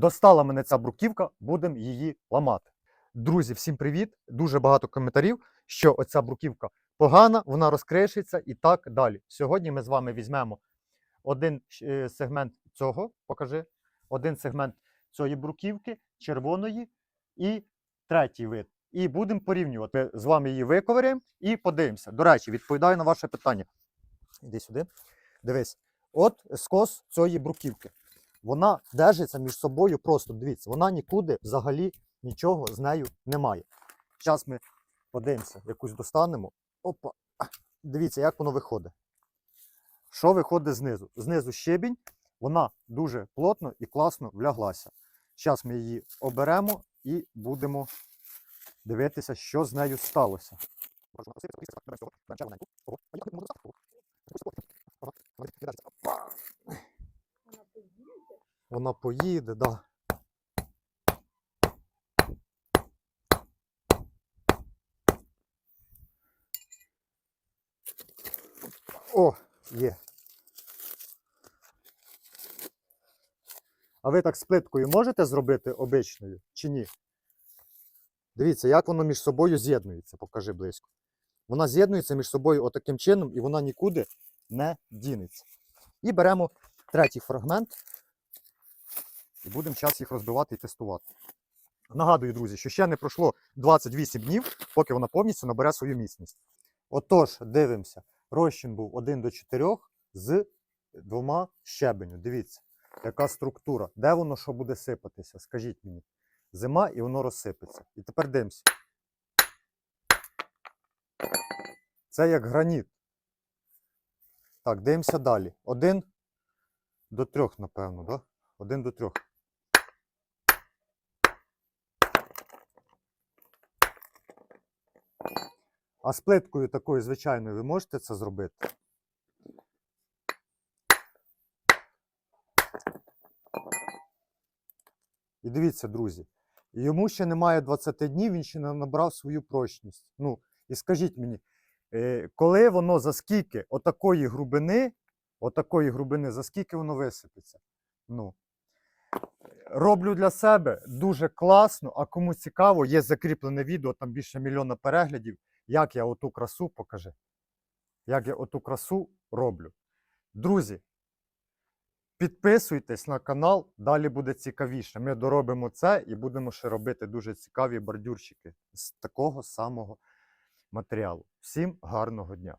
Достала мене ця бруківка, будемо її ламати. Друзі, всім привіт! Дуже багато коментарів, що оця бруківка погана, вона розкришиться і так далі. Сьогодні ми з вами візьмемо один е, сегмент цього, покажи, один сегмент цієї бруківки, червоної і третій вид. І будемо порівнювати. Ми з вами її виковиряємо і подивимося. До речі, відповідаю на ваше питання. Іди сюди. Дивись, от скос цієї бруківки. Вона держиться між собою просто. Дивіться, вона нікуди взагалі нічого з нею немає. Зараз ми подивимося, якусь достанемо. Опа. Дивіться, як воно виходить. Що виходить знизу? Знизу щебінь, вона дуже плотно і класно вляглася. Зараз ми її оберемо і будемо дивитися, що з нею сталося. Вона поїде. Да. О, є. А ви так з плиткою можете зробити обичною чи ні? Дивіться, як воно між собою з'єднується, покажи близько. Вона з'єднується між собою отаким чином, і вона нікуди не дінеться. І беремо третій фрагмент. Будемо час їх розбивати і тестувати. Нагадую, друзі, що ще не пройшло 28 днів, поки вона повністю набере свою міцність. Отож, дивимося. Розчин був 1 до 4 з двома щебеню. Дивіться, яка структура. Де воно що буде сипатися? Скажіть мені. Зима і воно розсипеться. І тепер дивимося. Це як граніт. Так, дивимося далі. Один до трьох, напевно, да? Один до трьох. А з плиткою такою звичайною ви можете це зробити? І дивіться, друзі, йому ще немає 20 днів, він ще не набрав свою прочність. Ну, і скажіть мені, е, коли воно за скільки отакої грубини, отакої грубини, за скільки воно висипеться? Ну, роблю для себе дуже класно, а кому цікаво, є закріплене відео, там більше мільйона переглядів, як я оту красу покажи. Як я оту красу роблю. Друзі, підписуйтесь на канал, далі буде цікавіше. Ми доробимо це і будемо ще робити дуже цікаві бордюрчики з такого самого матеріалу. Всім гарного дня!